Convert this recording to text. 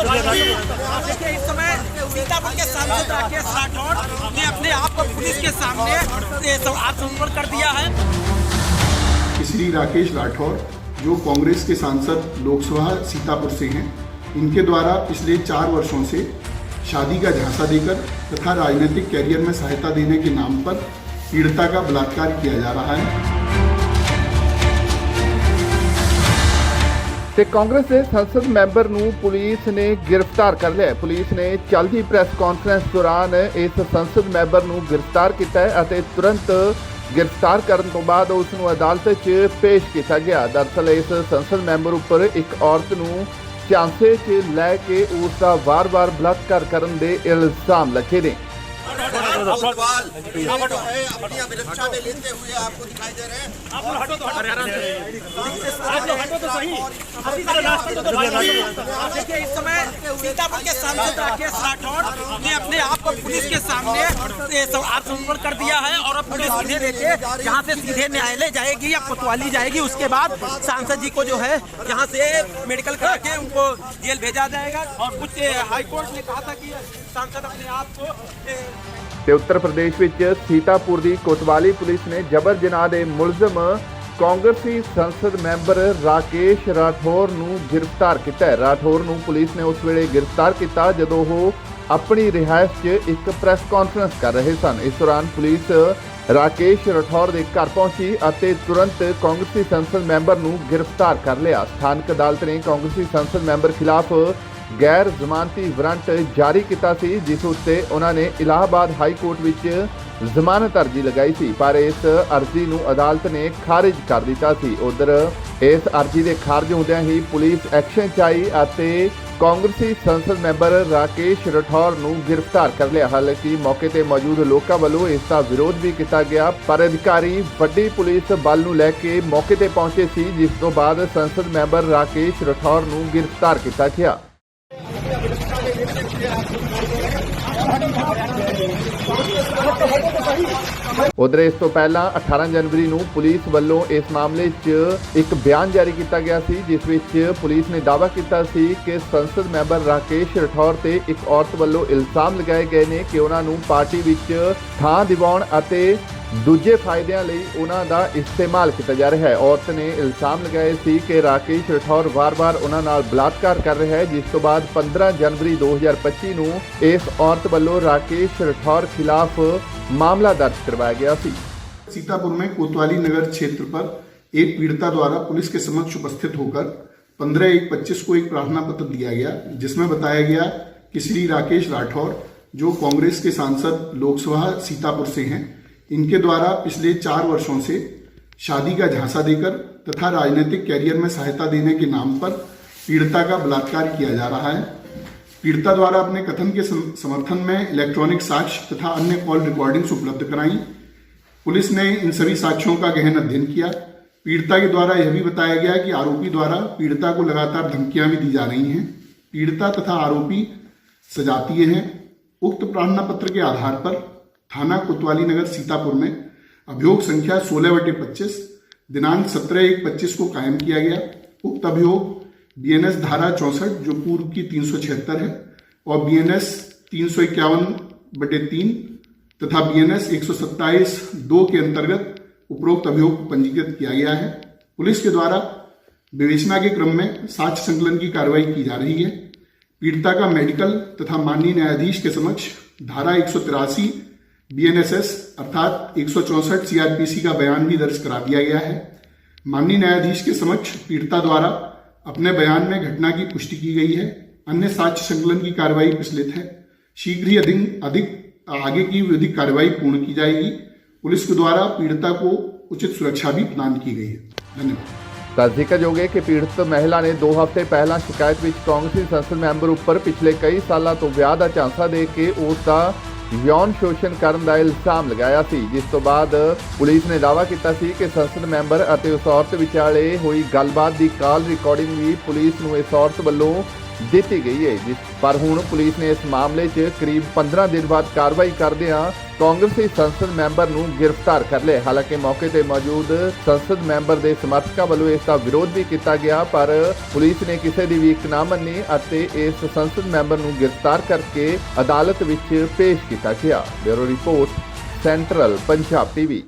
देखिए, इस समय सीतापुर के सांसद राकेश राठौर ने अपने आप को पुलिस के सामने आत्मसमर्पण कर दिया है। श्री राकेश राठौर जो कांग्रेस के सांसद लोकसभा सीतापुर से हैं, इनके द्वारा पिछले चार वर्षों से शादी का झांसा देकर तथा राजनीतिक कैरियर में सहायता देने के नाम पर पीड़िता का बलात्कार किया जा रहा है। ਤੇ ਕਾਂਗਰਸ ਦੇ ਸੰਸਦ ਮੈਂਬਰ ਨੂੰ ਪੁਲਿਸ ਨੇ ਗ੍ਰਿਫਤਾਰ ਕਰ ਲਿਆ ਪੁਲਿਸ ਨੇ ਚੱਲਦੀ ਪ੍ਰੈਸ ਕਾਨਫਰੰਸ ਦੌਰਾਨ ਇਸ ਸੰਸਦ ਮੈਂਬਰ ਨੂੰ ਗ੍ਰਿਫਤਾਰ ਕੀਤਾ ਹੈ ਅਤੇ ਤੁਰੰਤ ਗ੍ਰਿਫਤਾਰ ਕਰਨ ਤੋਂ ਬਾਅਦ ਉਸ ਨੂੰ ਅਦਾਲਤ 'ਚ ਪੇਸ਼ ਕੀਤਾ ਗਿਆ। ਦਰਅਸਲ ਇਸ ਸੰਸਦ ਮੈਂਬਰ ਉੱਪਰ ਇੱਕ ਔਰਤ ਨੂੰ ਝਾਂਸੇ 'ਚ ਲੈ ਕੇ ਉਸ ਦਾ ਵਾਰ-ਵਾਰ ਬਲਾਤਕਾਰ ਕਰਨ ਦੇ ਇਲਜ਼ਾਮ ਲੱਗੇ ਨੇ। सवाल है अपनी अभिरक्षा में लेते हुए आपको दिखाई दे रहे हैं। देखिए इस समय सीतापुर के सांसद राकेश राठौर ने अपने आप को पुलिस के सामने आत्मसमर्पण कर दिया है और अब पुलिस उन्हें लेके यहाँ से सीधे न्यायालय जाएगी या कोतवाली जाएगी। उसके बाद सांसद जी को जो है यहाँ से मेडिकल करा के उनको जेल भेजा जाएगा। और कुछ हाईकोर्ट ने कहा था कि सांसद अपने आप को ए, ਤੇ ਉੱਤਰ ਪ੍ਰਦੇਸ਼ ਵਿੱਚ ਸੀਤਾਪੁਰ ਦੀ ਕੋਤਵਾਲੀ ਪੁਲਿਸ ਨੇ ਜਬਰ ਜਨਾਹ ਦੇ ਮੁਲਜ਼ਮ ਕਾਂਗਰਸੀ ਸੰਸਦ ਮੈਂਬਰ ਰਾਕੇਸ਼ ਰਾਠੌਰ ਨੂੰ ਗ੍ਰਿਫਤਾਰ ਕੀਤਾ ਹੈ ਰਾਠੌਰ ਨੂੰ ਪੁਲਿਸ ਨੇ ਉਸ ਵੇਲੇ ਗ੍ਰਿਫਤਾਰ ਕੀਤਾ ਜਦੋਂ ਉਹ ਆਪਣੀ ਰਿਹਾਇਸ਼ 'ਚ ਇੱਕ ਪ੍ਰੈਸ ਕਾਨਫਰੰਸ ਕਰ ਰਹੇ ਸਨ ਇਸ ਦੌਰਾਨ ਪੁਲਿਸ ਰਾਕੇਸ਼ ਰਾਠੌਰ ਦੇ ਘਰ ਪਹੁੰਚੀ ਅਤੇ ਤੁਰੰਤ ਕਾਂਗਰਸੀ ਸੰਸਦ ਮੈਂਬਰ ਨੂੰ ਗ੍ਰਿਫਤਾਰ ਕਰ ਲਿਆ ਸਥਾਨਕ ਅਦਾਲਤ ਨੇ ਕਾਂਗਰਸੀ ਸੰਸਦ ਮੈਂਬਰ ਖਿਲਾਫ ਗੈਰ ਜ਼ਮਾਨਤੀ ਵਾਰੰਟ ਜਾਰੀ ਕੀਤਾ ਸੀ, ਜਿਸ ਉੱਤੇ ਉਹਨਾਂ ਨੇ ਇਲਾਹਾਬਾਦ ਹਾਈ ਕੋਰਟ ਵਿੱਚ ਜ਼ਮਾਨਤ ਅਰਜ਼ੀ ਲਗਾਈ ਸੀ, ਪਰ ਇਸ ਅਰਜ਼ੀ ਨੂੰ ਅਦਾਲਤ ਨੇ ਖਾਰਜ ਕਰ ਦਿੱਤਾ ਸੀ। ਉਧਰ ਇਸ ਅਰਜ਼ੀ ਦੇ ਖਾਰਜ ਹੁੰਦਿਆਂ ਹੀ ਪੁਲਿਸ ਐਕਸ਼ਨ 'ਚ ਆਈ ਅਤੇ ਕਾਂਗਰਸੀ ਸੰਸਦ ਮੈਂਬਰ ਰਾਕੇਸ਼ ਰਠੌਰ ਨੂੰ ਗ੍ਰਿਫਤਾਰ ਕਰ ਲਿਆ। ਹਾਲਾਂਕਿ ਮੌਕੇ ਤੇ ਮੌਜੂਦ ਲੋਕਾਂ ਵੱਲੋਂ ਇਸ ਦਾ ਵਿਰੋਧ ਵੀ ਕੀਤਾ ਗਿਆ, ਪਰ ਅਧਿਕਾਰੀ ਵੱਡੀ ਪੁਲਿਸ ਬਲ ਨੂੰ ਲੈ ਕੇ ਮੌਕੇ ਤੇ ਪਹੁੰਚੇ ਸੀ, ਜਿਸ ਤੋਂ ਬਾਅਦ ਸੰਸਦ ਮੈਂਬਰ ਰਾਕੇਸ਼ ਰਠੌਰ ਨੂੰ ਗ੍ਰਿਫਤਾਰ ਕੀਤਾ ਗਿਆ। ਉਧਰ ਇਸ ਤੋਂ ਪਹਿਲਾਂ 18 ਜਨਵਰੀ ਨੂੰ ਪੁਲਿਸ ਵੱਲੋਂ ਇਸ ਮਾਮਲੇ 'ਚ ਇੱਕ ਬਿਆਨ ਜਾਰੀ ਕੀਤਾ ਗਿਆ ਸੀ, ਜਿਸ ਵਿੱਚ ਪੁਲਿਸ ਨੇ ਦਾਅਵਾ ਕੀਤਾ ਸੀ ਕਿ ਸੰਸਦ ਮੈਂਬਰ ਰਾਕੇਸ਼ ਰਠੌਰ ਤੇ ਇੱਕ ਔਰਤ ਵੱਲੋਂ ਇਲਜ਼ਾਮ ਲਗਾਏ ਗਏ ਨੇ ਕਿ ਉਹਨਾਂ ਨੂੰ ਪਾਰਟੀ ਵਿੱਚ ਥਾਂ ਦਿਵਾਉਣ ਅਤੇ ਦੂਜੇ ਫਾਇਦਿਆਂ ਲਈ ਉਹਨਾਂ ਦਾ ਇਸਤੇਮਾਲ ਕੀਤਾ ਜਾ ਰਿਹਾ ਹੈ ਔਰਤ ਨੇ ਇਲਜ਼ਾਮ ਲਗਾਏ ਸੀ ਕਿ ਰਾਕੇਸ਼ ਰਠੌਰ ਵਾਰ-ਵਾਰ ਉਹਨਾਂ ਨਾਲ ਬਲਾਤਕਾਰ ਕਰ ਰਿਹਾ ਹੈ ਜਿਸ ਤੋਂ ਬਾਅਦ 15 ਜਨਵਰੀ 2025 ਨੂੰ ਇਸ ਔਰਤ ਵੱਲੋਂ ਰਾਕੇਸ਼ ਰਠੌਰ ਖਿਲਾਫ मामला दर्ज करवाया गया थी सीतापुर में कोतवाली नगर क्षेत्र पर एक पीड़िता द्वारा पुलिस के समक्ष उपस्थित होकर 15 एक पच्चीस को एक प्रार्थना पत्र दिया गया जिसमें बताया गया कि श्री राकेश राठौर जो कांग्रेस के सांसद लोकसभा सीतापुर से हैं इनके द्वारा पिछले चार वर्षों से शादी का झांसा देकर तथा राजनीतिक कैरियर में सहायता देने के नाम पर पीड़िता का बलात्कार किया जा रहा है। पीड़िता द्वारा अपने कथन के समर्थन में इलेक्ट्रॉनिक साक्ष्य तथा अन्य कॉल रिकॉर्डिंग्स उपलब्ध कराई। पुलिस ने इन सभी साक्ष्यों का गहन अध्ययन किया। पीड़िता के द्वारा यह भी बताया गया कि आरोपी द्वारा पीड़िता को लगातार धमकियाँ भी दी जा रही हैं। पीड़िता तथा आरोपी सजातीय हैं। उक्त प्रार्थना पत्र के आधार पर थाना कोतवाली नगर, सीतापुर में अभियोग संख्या सोलह बटे पच्चीस, दिनांक सत्रह एक पच्चीस को कायम किया गया। उक्त अभियोग बीएनएस धारा चौसठ, जो पूर्व की तीन सौ छिहत्तर है, और बीएनएस तीन सौ इक्यावन बटे तीन तथा बीएनएस एक सौ सत्ताईस दो के अंतर्गत उपरोक्त अभियोग पंजीकृत किया गया है। पुलिस के द्वारा विवेचना के क्रम में साक्ष्य संकलन की कार्रवाई की जा रही है। पीड़िता का मेडिकल तथा माननीय न्यायाधीश के समक्ष धारा एक सौ तिरासी बीएनएसएस अर्थात एक सौ चौसठ सीआरपीसी का बयान भी दर्ज करा दिया गया है माननीय न्यायाधीश के समक्ष पीड़िता द्वारा अपने बयान में घटना की पुष्टि की गई है अन्य साक्ष्य संकलन की कार्रवाई प्रचलित है शीघ्र ही अधिक अधिक आगे की विधिक कार्रवाई पूर्ण की जाएगी पुलिस के द्वारा पीड़िता को उचित सुरक्षा भी प्रदान की गई है धन्यवाद ਤਾਂ ਜ਼ਿਕਰਯੋਗ ਹੈ ਕਿ ਪੀੜਤ ਮਹਿਲਾ ਨੇ 2 ਹਫ਼ਤੇ ਪਹਿਲਾਂ ਸ਼ਿਕਾਇਤ ਵਿੱਚ ਕਾਂਗਰਸੀ ਸੰਸਦ ਮੈਂਬਰ ਉੱਪਰ ਪਿਛਲੇ ਕਈ ਸਾਲਾਂ ਤੋਂ ਵਿਆਹ ਦਾ ਝਾਂਸਾ ਦੇ ਕੇ ਉਸ ਦਾ ਯੌਨ ਸ਼ੋਸ਼ਣ ਕਰਨ ਦਾ ਇਲਜ਼ਾਮ ਲਗਾਇਆ ਸੀ, ਜਿਸ ਤੋਂ ਬਾਅਦ ਪੁਲਿਸ ਨੇ ਦਾਅਵਾ ਕੀਤਾ ਸੀ ਕਿ ਸੰਸਦ ਮੈਂਬਰ ਅਤੇ ਉਸ ਔਰਤ ਵਿਚਾਲੇ ਹੋਈ ਗੱਲਬਾਤ ਦੀ ਕਾਲ ਰਿਕਾਰਡਿੰਗ ਵੀ ਪੁਲਿਸ ਨੂੰ ਇਸ ਔਰਤ ਵੱਲੋਂ ਦਿੱਤੀ ਗਈ ਹੈ ਜਿਸ ਪਰ ਹੁਣ ਪੁਲਿਸ ਨੇ ਇਸ ਮਾਮਲੇ 'ਚ ਕਰੀਬ 15 ਦਿਨ ਬਾਅਦ ਕਾਰਵਾਈ ਕਰਦਿਆਂ ਕਾਂਗਰਸੀ ਸੰਸਦ ਮੈਂਬਰ ਨੂੰ ਗ੍ਰਿਫਤਾਰ ਕਰ ਲਿਆ। ਹਾਲਾਂਕਿ ਮੌਕੇ ਤੇ ਮੌਜੂਦ ਸੰਸਦ ਮੈਂਬਰ ਦੇ ਸਮਰਥਕਾਂ ਵੱਲੋਂ ਇਸ ਦਾ ਵਿਰੋਧ ਵੀ ਕੀਤਾ ਗਿਆ, ਪਰ ਪੁਲਿਸ ਨੇ ਕਿਸੇ ਦੀ ਵੀ ਇੱਕ ਨਾ ਮੰਨੀ ਅਤੇ ਇਸ ਸੰਸਦ ਮੈਂਬਰ ਨੂੰ ਗ੍ਰਿਫਤਾਰ ਕਰਕੇ ਅਦਾਲਤ ਵਿੱਚ ਪੇਸ਼ ਕੀਤਾ ਗਿਆ। Bureau report, central Punjab TV.